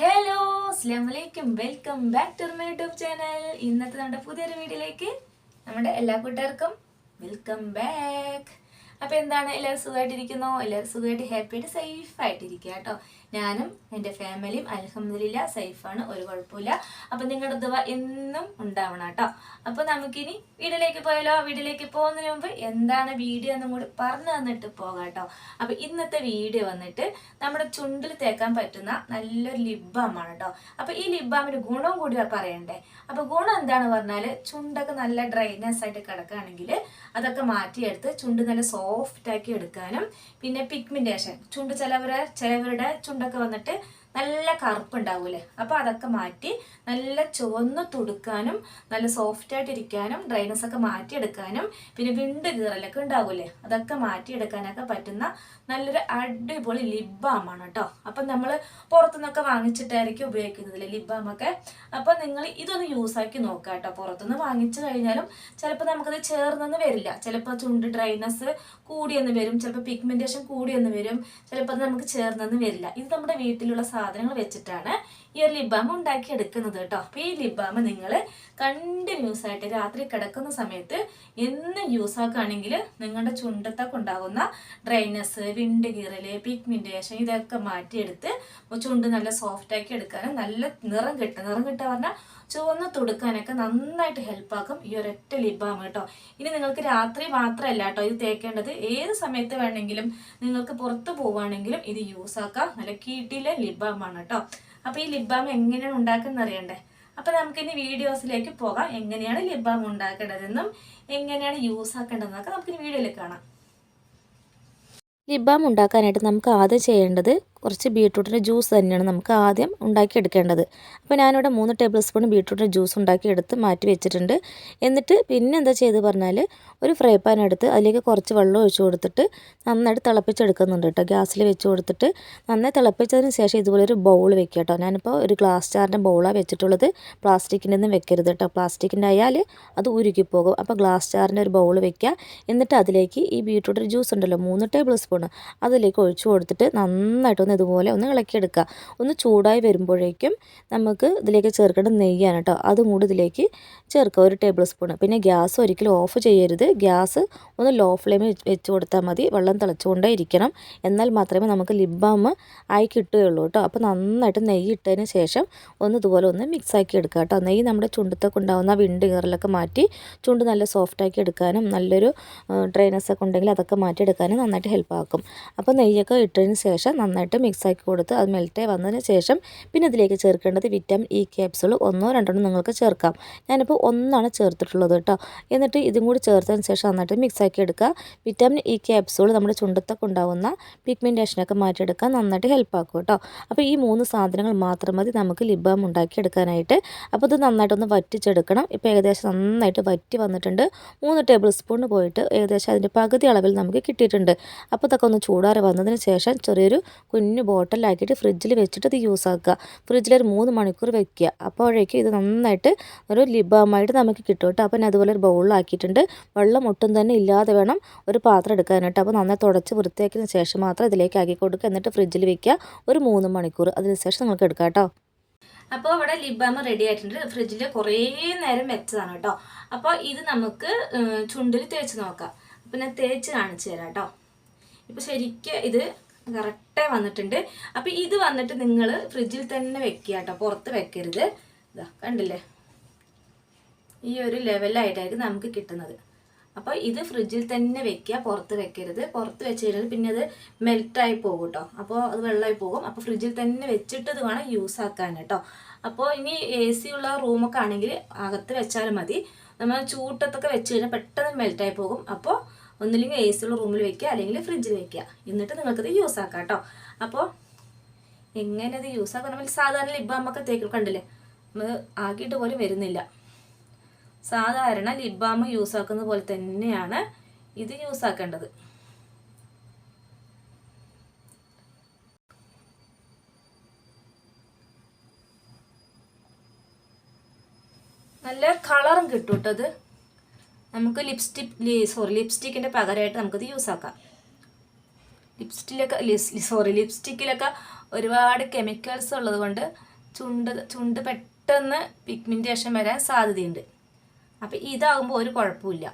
Hello അസ്ലാമലൈക്കും welcome back to my YouTube channel. ഇന്നത്തെ നമ്മുടെ പുതിയൊരു വീഡിയോയിലേക്ക് നമ്മുടെ എല്ലാ കൂട്ടുകാർക്കും വെൽക്കം ബാക്ക്. അപ്പോൾ എന്താണ്? എല്ലാവരും സുഖമായിട്ടിരിക്കുന്നോ? എല്ലാവരും സുഖമായിട്ട് ഹാപ്പി ആയിട്ട് സേഫ് ആയിട്ടിരിക്കുക കേട്ടോ. ഞാനും എന്റെ ഫാമിലിയും അലഹമ്മദില്ല സേഫാണ് ഒരു കുഴപ്പമില്ല. അപ്പം നിങ്ങളുടെ ദുവ എന്നും ഉണ്ടാവണം കേട്ടോ. അപ്പോൾ നമുക്കിനി വീട്ടിലേക്ക് പോയാലോ? വീട്ടിലേക്ക് പോകുന്നതിന് മുമ്പ് എന്താണ് വീഡിയോ എന്നും കൂടി പറഞ്ഞു തന്നിട്ട് പോകാം കേട്ടോ. അപ്പോൾ ഇന്നത്തെ വീഡിയോ വന്നിട്ട് നമ്മുടെ ചുണ്ടിൽ തേക്കാൻ പറ്റുന്ന നല്ലൊരു ലിബാമാണ് കേട്ടോ. അപ്പോൾ ഈ ലിബാമിന്റെ ഗുണവും കൂടി പറയണ്ടേ? അപ്പോൾ ഗുണം എന്താണ് പറഞ്ഞാൽ ചുണ്ടൊക്കെ നല്ല ഡ്രൈനെസ് ആയിട്ട് കിടക്കുകയാണെങ്കിൽ അതൊക്കെ മാറ്റിയെടുത്ത് ചുണ്ട് നല്ല സോഫ്റ്റ് ആക്കി എടുക്കാനും പിന്നെ പിഗ്മെന്റേഷൻ ചുണ്ട് ചിലവരെ ചിലവരുടെ ചുണ്ടൊക്കെ വന്നിട്ട് നല്ല കറുപ്പുണ്ടാവൂലേ അപ്പോൾ അതൊക്കെ മാറ്റി നല്ല ചുവന്ന് തുടുക്കാനും നല്ല സോഫ്റ്റ് ആയിട്ട് ഇരിക്കാനും ഡ്രൈനസ് ഒക്കെ മാറ്റിയെടുക്കാനും പിന്നെ വിണ്ട് കീറലൊക്കെ ഉണ്ടാവൂലേ അതൊക്കെ മാറ്റിയെടുക്കാനൊക്കെ പറ്റുന്ന നല്ലൊരു അടിപൊളി ലിബാമാണ് കേട്ടോ അപ്പം നമ്മൾ പുറത്തുനിന്നൊക്കെ വാങ്ങിച്ചിട്ടായിരിക്കും ഉപയോഗിക്കുന്നത് ലിബാമൊക്കെ അപ്പൊ നിങ്ങൾ ഇതൊന്ന് യൂസ് ആക്കി നോക്കുക കേട്ടോ പുറത്തുനിന്ന് വാങ്ങിച്ചു കഴിഞ്ഞാലും ചിലപ്പോൾ നമുക്കത് ചേർന്നെന്ന് വരില്ല. ചിലപ്പോൾ ചുണ്ട് ഡ്രൈനസ് കൂടിയെന്ന് വരും. ചിലപ്പോൾ പിഗ്മെന്റേഷൻ കൂടിയെന്ന് വരും. ചിലപ്പോൾ അത് നമുക്ക് ചേർന്നെന്ന് വരില്ല. ഇത് നമ്മുടെ വീട്ടിലുള്ള സാധനങ്ങൾ വെച്ചിട്ടാണ് ഈ ഒരു ലിബാം ഉണ്ടാക്കി എടുക്കുന്നത് കേട്ടോ. അപ്പോൾ ഈ ലിബാം നിങ്ങൾ കണ്ടിന്യൂസ് ആയിട്ട് രാത്രി കിടക്കുന്ന സമയത്ത് എന്ന് യൂസ് ആക്കുകയാണെങ്കിൽ നിങ്ങളുടെ ചുണ്ടത്തൊക്കെ ഉണ്ടാകുന്ന ഡ്രൈനസ് വിണ്ട് കീറൽ പിഗ്മെന്റേഷൻ ഇതൊക്കെ മാറ്റിയെടുത്ത് ചുണ്ട് നല്ല സോഫ്റ്റ് ആക്കി എടുക്കാനും നല്ല നിറം കിട്ടും. നിറം കിട്ടുക പറഞ്ഞാൽ ചുവന്ന് തുടുക്കാനൊക്കെ നന്നായിട്ട് ഹെൽപ്പാക്കും ഈ ഒരൊറ്റ ലിബാം കേട്ടോ. ഇനി നിങ്ങൾക്ക് രാത്രി മാത്രമല്ല കേട്ടോ ഇത് തേക്കേണ്ടത്. ഏത് സമയത്ത് വേണമെങ്കിലും നിങ്ങൾക്ക് പുറത്ത് പോവുകയാണെങ്കിലും ഇത് യൂസ് ആക്കാം. നല്ല കീട്ടിലെ ലിബാമാണ് കേട്ടോ. അപ്പോൾ ഈ ലിബാം എങ്ങനെയാണ് ഉണ്ടാക്കുന്നത് അറിയണ്ടേ? അപ്പോൾ നമുക്കിനി വീഡിയോസിലേക്ക് പോകാം. എങ്ങനെയാണ് ലിബാം ഉണ്ടാക്കേണ്ടതെന്നും എങ്ങനെയാണ് യൂസ് ആക്കേണ്ടതെന്നൊക്കെ നമുക്കിനി വീഡിയോയിൽ കാണാം. ലിബാം ഉണ്ടാക്കാനായിട്ട് നമുക്ക് ആദ്യം ചെയ്യേണ്ടത് കുറച്ച് ബീട്രൂട്ടിന്റെ ജ്യൂസ് തന്നെയാണ് നമുക്ക് ആദ്യം ഉണ്ടാക്കിയെടുക്കേണ്ടത്. അപ്പോൾ ഞാനിവിടെ മൂന്ന് ടേബിൾ സ്പൂൺ ബീട്രൂട്ടിന്റെ ജ്യൂസ് ഉണ്ടാക്കിയെടുത്ത് മാറ്റി വെച്ചിട്ടുണ്ട്. എന്നിട്ട് പിന്നെ എന്താ ചെയ്ത് പറഞ്ഞാൽ ഒരു ഫ്രൈ പാൻ എടുത്ത് അതിലേക്ക് കുറച്ച് വെള്ളം ഒഴിച്ചു കൊടുത്തിട്ട് നന്നായിട്ട് തിളപ്പിച്ചെടുക്കുന്നുണ്ട് കേട്ടോ. ഗ്യാസിൽ വെച്ച് കൊടുത്തിട്ട് നന്നായി തിളപ്പിച്ചതിന് ശേഷം ഇതുപോലെ ഒരു ബൗൾ വെക്കുക കേട്ടോ. ഞാനിപ്പോൾ ഒരു ഗ്ലാസ് ജാറിന്റെ ബൗളാണ് വെച്ചിട്ടുള്ളത്. പ്ലാസ്റ്റിക്കിന്റെ ഒന്നും വെക്കരുത് കേട്ടോ. പ്ലാസ്റ്റിക്കിന്റെ ആയാൽ അത് ഉരുക്കിപ്പോകും. അപ്പോൾ ഗ്ലാസ് ജാറിന്റെ ഒരു ബൗൾ വെക്കുക. എന്നിട്ട് അതിലേക്ക് ഈ ബീട്രൂട്ട് ജ്യൂസ് ഉണ്ടല്ലോ മൂന്ന് ടേബിൾ സ്പൂൺ അതിലേക്ക് ഒഴിച്ചു കൊടുത്തിട്ട് നന്നായിട്ട് ഒന്ന് ഇതുപോലെ ഒന്ന് ഇളക്കിയെടുക്കുക. ഒന്ന് ചൂടായി വരുമ്പോഴേക്കും നമുക്ക് ഇതിലേക്ക് ചേർക്കേണ്ട നെയ്യാണ് കേട്ടോ അതും കൂടി ഇതിലേക്ക് ചേർക്കുക. ഒരു ടേബിൾ സ്പൂൺ പിന്നെ ഗ്യാസ് ഒരിക്കലും ഓഫ് ചെയ്യരുത്. ഗ്യാസ് ഒന്ന് ലോ ഫ്ലെയിമിൽ വെച്ച് കൊടുത്താൽ മതി. വെള്ളം തിളച്ചുകൊണ്ടേ ഇരിക്കണം. എന്നാൽ മാത്രമേ നമുക്ക് ലിബാമ് ആയി കിട്ടുകയുള്ളൂ കേട്ടോ അപ്പോൾ നന്നായിട്ട് നെയ്യ് ഇട്ടതിന് ശേഷം ഒന്ന് ഇതുപോലെ ഒന്ന് മിക്സ് ആക്കി എടുക്കുക കേട്ടോ നെയ്യ് നമ്മുടെ ചുണ്ടത്തൊക്കെ ഉണ്ടാകുന്ന വിണ്ട് കീറലൊക്കെ മാറ്റി ചുണ്ട് നല്ല സോഫ്റ്റ് ആക്കി എടുക്കാനും നല്ലൊരു ഡ്രൈനസ് ഒക്കെ ഉണ്ടെങ്കിൽ അതൊക്കെ മാറ്റിയെടുക്കാനും നന്നായിട്ട് ഹെൽപ്പ് ആക്കും. അപ്പോൾ നെയ്യൊക്കെ ഇട്ടതിന് ശേഷം നന്നായിട്ട് മിക്സ് ആക്കി കൊടുത്ത് അത് മെൽറ്റായി വന്നതിന് ശേഷം പിന്നെ ഇതിലേക്ക് ചേർക്കേണ്ടത് വിറ്റാമിൻ ഇ ക്യാപ്സുകൾ ഒന്നോ രണ്ടോ നിങ്ങൾക്ക് ചേർക്കാം. ഞാനിപ്പോൾ ഒന്നാണ് ചേർത്തിട്ടുള്ളത് കേട്ടോ. എന്നിട്ട് ഇതും കൂടി ചേർത്തതിന് ശേഷം നന്നായിട്ട് മിക്സ് ആക്കി എടുക്കുക. വിറ്റാമിൻ ഇ ക്യാപ്സുകൾ നമ്മുടെ ചുണ്ടത്തൊക്കെ ഉണ്ടാകുന്ന പിഗ്മെന്റേഷനൊക്കെ മാറ്റിയെടുക്കാൻ നന്നായിട്ട് ഹെൽപ്പ് ആക്കും കേട്ടോ. അപ്പോൾ ഈ മൂന്ന് സാധനങ്ങൾ മാത്രം മതി നമുക്ക് ലിബാം ഉണ്ടാക്കിയെടുക്കാനായിട്ട്. അപ്പോൾ ഇത് നന്നായിട്ടൊന്ന് വറ്റിച്ചെടുക്കണം. ഇപ്പോൾ ഏകദേശം നന്നായിട്ട് വറ്റി വന്നിട്ടുണ്ട്. മൂന്ന് ടേബിൾ സ്പൂൺ പോയിട്ട് ഏകദേശം അതിന്റെ പകുതി അളവിൽ നമുക്ക് കിട്ടിയിട്ടുണ്ട്. അപ്പോൾ ഇതൊക്കെ ഒന്ന് ചൂടാറി വന്നതിന് ശേഷം ചെറിയൊരു കുഞ്ഞു ബോട്ടിലാക്കിയിട്ട് ഫ്രിഡ്ജിൽ വെച്ചിട്ട് ഇത് യൂസ് ആക്കുക. ഫ്രിഡ്ജിൽ ഒരു മൂന്ന് മണിക്കൂർ വെക്കുക. അപ്പോഴേക്കും ഇത് നന്നായിട്ട് ഒരു ലിബാമായിട്ട് നമുക്ക് കിട്ടും കേട്ടോ. അപ്പം ഞാൻ അതുപോലെ ഒരു ബൗളിലാക്കിയിട്ടുണ്ട് വെള്ളം ഒട്ടും തന്നെ ഇല്ലാതെ വേണം ഒരു പാത്രം എടുക്കാനായിട്ട് അപ്പോൾ നന്നായി തുടച്ച് വൃത്തിയാക്കിയതിന് ശേഷം മാത്രം ഇതിലേക്ക് ആക്കി കൊടുക്കുക. എന്നിട്ട് ഫ്രിഡ്ജിൽ വെക്കുക ഒരു മൂന്ന് മണിക്കൂർ. അതിന് ശേഷം നിങ്ങൾക്ക് എടുക്കാം കേട്ടോ. അപ്പോൾ ഇവിടെ ലിബാം റെഡി ആയിട്ടുണ്ട്. ഫ്രിഡ്ജിൽ കുറേ നേരം വെച്ചതാണ് കേട്ടോ. അപ്പോൾ ഇത് നമുക്ക് ചുണ്ടിൽ തേച്ച് നോക്കാം. അപ്പം ഞാൻ തേച്ച് കാണിച്ചു തരാം കേട്ടോ. ഇപ്പോൾ ശരിക്കും ഇത് കറക്റ്റായി വന്നിട്ടുണ്ട്. അപ്പോൾ ഇത് വന്നിട്ട് നിങ്ങൾ ഫ്രിഡ്ജിൽ തന്നെ വെക്കുക കേട്ടോ. പുറത്ത് വെക്കരുത്. ഇതാ കണ്ടില്ലേ? ഈ ഒരു ലെവലായിട്ടായിരിക്കും നമുക്ക് കിട്ടുന്നത്. അപ്പോൾ ഇത് ഫ്രിഡ്ജിൽ തന്നെ വെക്കുക പുറത്ത് വെക്കരുത്. പുറത്ത് വെച്ച് കഴിഞ്ഞാൽ പിന്നെ അത് മെൽറ്റായി പോകും കേട്ടോ. അപ്പോൾ അത് വെള്ളമായി പോകും. അപ്പോൾ ഫ്രിഡ്ജിൽ തന്നെ വെച്ചിട്ട് ഇത് വേണം യൂസ് ആക്കാൻ കേട്ടോ. അപ്പോൾ ഇനി എ സി ഉള്ള റൂമൊക്കെ ആണെങ്കിൽ അകത്ത് വെച്ചാലും മതി. നമ്മൾ ചൂട്ടത്തൊക്കെ വെച്ച് കഴിഞ്ഞാൽ പെട്ടെന്ന് മെൽറ്റായി പോകും. അപ്പോൾ ഒന്നില്ലെങ്കിൽ എ സി ഉള്ള റൂമിൽ വെക്കുക അല്ലെങ്കിൽ ഫ്രിഡ്ജിൽ വെക്കുക. എന്നിട്ട് നിങ്ങൾക്കത് യൂസ് ആക്കാം കേട്ടോ അപ്പോൾ എങ്ങനെ ഇത് യൂസ് ആക്കാം? നമ്മൾ സാധാരണ ലിബ് നമുക്ക് തേക്കും കണ്ടില്ലേ? നമ്മൾ ആക്കിയിട്ട് പോലും വരുന്നില്ല. സാധാരണ ലിപ് ബാം യൂസ് ആക്കുന്ന പോലെ തന്നെയാണ് ഇത് യൂസ് ആക്കേണ്ടത്. നല്ല കളറും കിട്ടും കേട്ടോ അത് നമുക്ക് ലിപ്സ്റ്റിക് സോറി ലിപ്സ്റ്റിക്കിന്റെ പകരമായിട്ട് നമുക്കിത് യൂസ് ആക്കാം. ലിപ്സ്റ്റിലൊക്കെ സോറി ലിപ്സ്റ്റിക്കിലൊക്കെ ഒരുപാട് കെമിക്കൽസ് ഉള്ളത് കൊണ്ട് ചുണ്ട് ചുണ്ട് പെട്ടെന്ന് പിഗ്മെന്റേഷൻ വരാൻ സാധ്യതയുണ്ട്. അപ്പം ഇതാകുമ്പോൾ ഒരു കുഴപ്പമില്ല.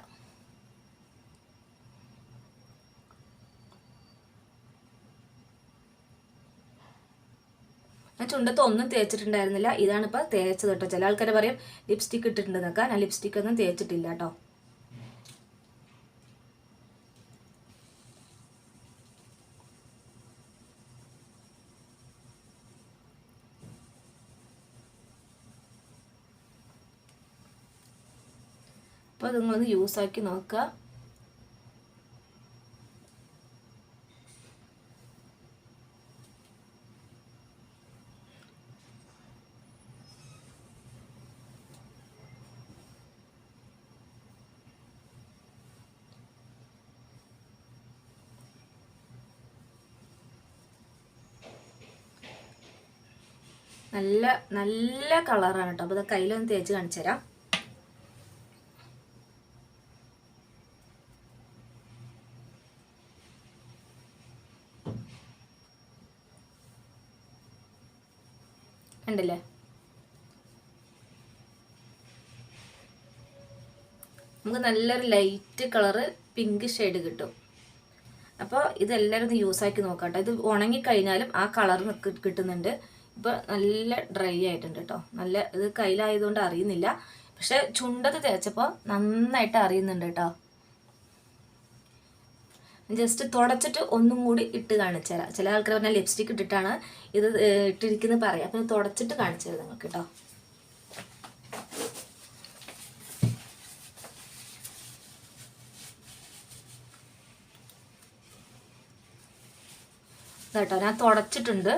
ഞാൻ ചുണ്ടത്ത് ഒന്നും തേച്ചിട്ടുണ്ടായിരുന്നില്ല. ഇതാണ് ഇപ്പോൾ തേച്ചത് കേട്ടോ. ചില ആൾക്കാർ പറയും ലിപ്സ്റ്റിക് ഇട്ടിട്ടുണ്ടെന്നൊക്കെ. ഞാൻ ലിപ്സ്റ്റിക് ഒന്നും തേച്ചിട്ടില്ല കേട്ടോ. അപ്പോൾ നിങ്ങളൊന്ന് യൂസ് ആക്കി നോക്കുക നല്ല നല്ല കളറാണ് കേട്ടോ അപ്പോൾ ഇത് കയ്യിലൊന്ന് തേച്ച് കാണിച്ചു തരാം കണ്ടില്ലേ? നമുക്ക് നല്ലൊരു ലൈറ്റ് കളറ് പിങ്ക് ഷെയ്ഡ് കിട്ടും. അപ്പോൾ ഇതെല്ലാവരും ഒന്ന് യൂസാക്കി നോക്കാം കേട്ടോ ഇത് ഉണങ്ങിക്കഴിഞ്ഞാലും ആ കളർ കിട്ടുന്നുണ്ട്. ഇപ്പോൾ നല്ല ഡ്രൈ ആയിട്ടുണ്ട് കേട്ടോ നല്ല ഇത് കയ്യിലായതുകൊണ്ട് അറിയുന്നില്ല. പക്ഷെ ചുണ്ടത്ത് തേച്ചപ്പോൾ നന്നായിട്ട് അറിയുന്നുണ്ട് കേട്ടോ ജസ്റ്റ് തുടച്ചിട്ട് ഒന്നും കൂടി ഇട്ട് കാണിച്ചു തരാം. ചില ആൾക്കാർ പറഞ്ഞാൽ ലിപ്സ്റ്റിക് ഇട്ടിട്ടാണ് ഇത് ഇട്ടിരിക്കുന്നത് പറയാം. അപ്പം തുടച്ചിട്ട് കാണിച്ചു തരാം നിങ്ങൾക്ക് കേട്ടോ കേട്ടോ ഞാൻ തുടച്ചിട്ടുണ്ട്.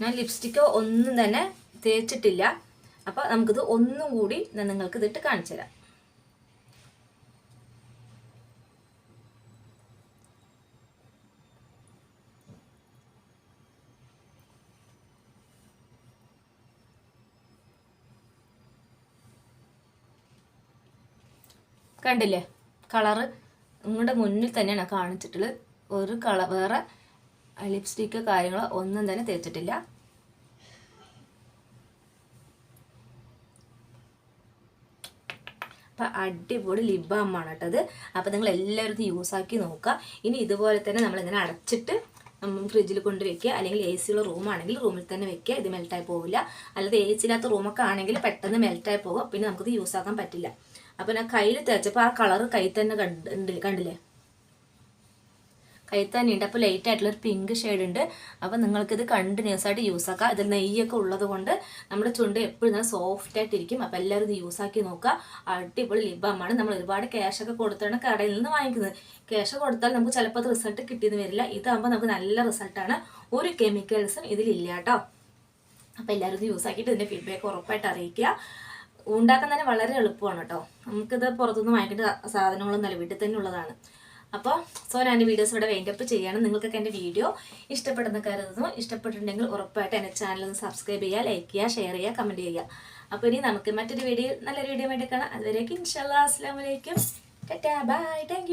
ഞാൻ ലിപ്സ്റ്റിക്ക് ഒന്നും തന്നെ തേച്ചിട്ടില്ല. അപ്പോൾ നമുക്കിത് ഒന്നും കൂടി ഞാൻ നിങ്ങൾക്ക് ഇതിട്ട് കാണിച്ചു തരാം. കണ്ടില്ലേ? കളറ് നിങ്ങളുടെ മുന്നിൽ തന്നെയാണ് കാണിച്ചിട്ടുള്ളത്. ഒരു കളർ വേറെ ലിപ്സ്റ്റിക്ക് കാര്യങ്ങളോ ഒന്നും തന്നെ തേച്ചിട്ടില്ല. അപ്പം അടിപൊളി ലിപ് ബാമാണ് കേട്ടത് അപ്പം നിങ്ങൾ എല്ലാവരും ഇത് യൂസ് ആക്കി നോക്കുക. ഇനി ഇതുപോലെ തന്നെ നമ്മളിങ്ങനെ അടച്ചിട്ട് ഫ്രിഡ്ജിൽ കൊണ്ട് വെക്കുക. അല്ലെങ്കിൽ എ സിയുള്ള റൂമാണെങ്കിൽ റൂമിൽ തന്നെ വെക്കുക. ഇത് മെൽറ്റായി പോവില്ല. അല്ലാതെ എ സി ഇല്ലാത്ത റൂമൊക്കെ ആണെങ്കിൽ പെട്ടെന്ന് മെൽറ്റായി പോകും. പിന്നെ നമുക്കിത് യൂസ് ആക്കാൻ പറ്റില്ല. അപ്പം ഞാൻ കയ്യിൽ തേച്ചപ്പോൾ ആ കളർ കൈ തന്നെ കണ്ട് കണ്ടില്ലേ? കൈ തന്നെയുണ്ട് അപ്പോൾ ലൈറ്റ് ആയിട്ടുള്ള ഒരു പിങ്ക് ഷെയ്ഡ് ഉണ്ട്. അപ്പോൾ നിങ്ങൾക്കിത് കണ്ടിന്യൂസ് ആയിട്ട് യൂസ് ആക്കാം. ഇതിൽ നെയ്യൊക്കെ ഉള്ളത് കൊണ്ട് നമ്മുടെ ചുണ്ട് എപ്പോഴും നല്ല സോഫ്റ്റ് ആയിട്ടിരിക്കും അപ്പോൾ എല്ലാവരും ഇത് യൂസ് ആക്കി നോക്കുക. അടിപൊളി ലിബാമാണ് നമ്മൾ ഒരുപാട് ക്യാഷൊക്കെ കൊടുത്താണ് കടയിൽ നിന്ന് വാങ്ങിക്കുന്നത്. ക്യാഷ് കൊടുത്താൽ നമുക്ക് ചിലപ്പോൾ റിസൾട്ട് കിട്ടിയെന്ന് വരില്ല. ഇതാകുമ്പോൾ നമുക്ക് നല്ല റിസൾട്ടാണ് ഒരു കെമിക്കൽസും ഇതിലില്ല കേട്ടോ. അപ്പോൾ എല്ലാവരും യൂസ് ആക്കിയിട്ട് ഇതിന്റെ ഫീഡ്ബാക്ക് ഉറപ്പായിട്ട് അറിയിക്കുക. ഉണ്ടാക്കാൻ തന്നെ വളരെ എളുപ്പമാണ് കേട്ടോ. നമുക്കിത് പുറത്തുനിന്ന് വാങ്ങിക്കേണ്ട സാധനങ്ങളൊന്നുമല്ല. വീട്ടിൽ തന്നെ ഉള്ളതാണ്. അപ്പോൾ സോ ഞാൻ വീഡിയോസ് ഇവിടെ വെയിന്റപ്പ് ചെയ്യാണ്. നിങ്ങൾക്കൊക്കെ എന്റെ വീഡിയോ ഇഷ്ടപ്പെടുന്ന കരുതുന്നു. ഇഷ്ടപ്പെട്ടിട്ടുണ്ടെങ്കിൽ ഉറപ്പായിട്ട് എന്റെ ചാനൽ ഒന്ന് സബ്സ്ക്രൈബ് ചെയ്യുക ലൈക്ക് ചെയ്യുക ഷെയർ ചെയ്യുക കമന്റ് ചെയ്യുക. അപ്പോൾ ഇനി നമുക്ക് മറ്റൊരു വീഡിയോ നല്ലൊരു വീഡിയോ വേണ്ടി കാണാം. അതുവരേക്കും ഇൻഷാല്ലാ അസ്സാം വലൈക്കും ബൈ താങ്ക്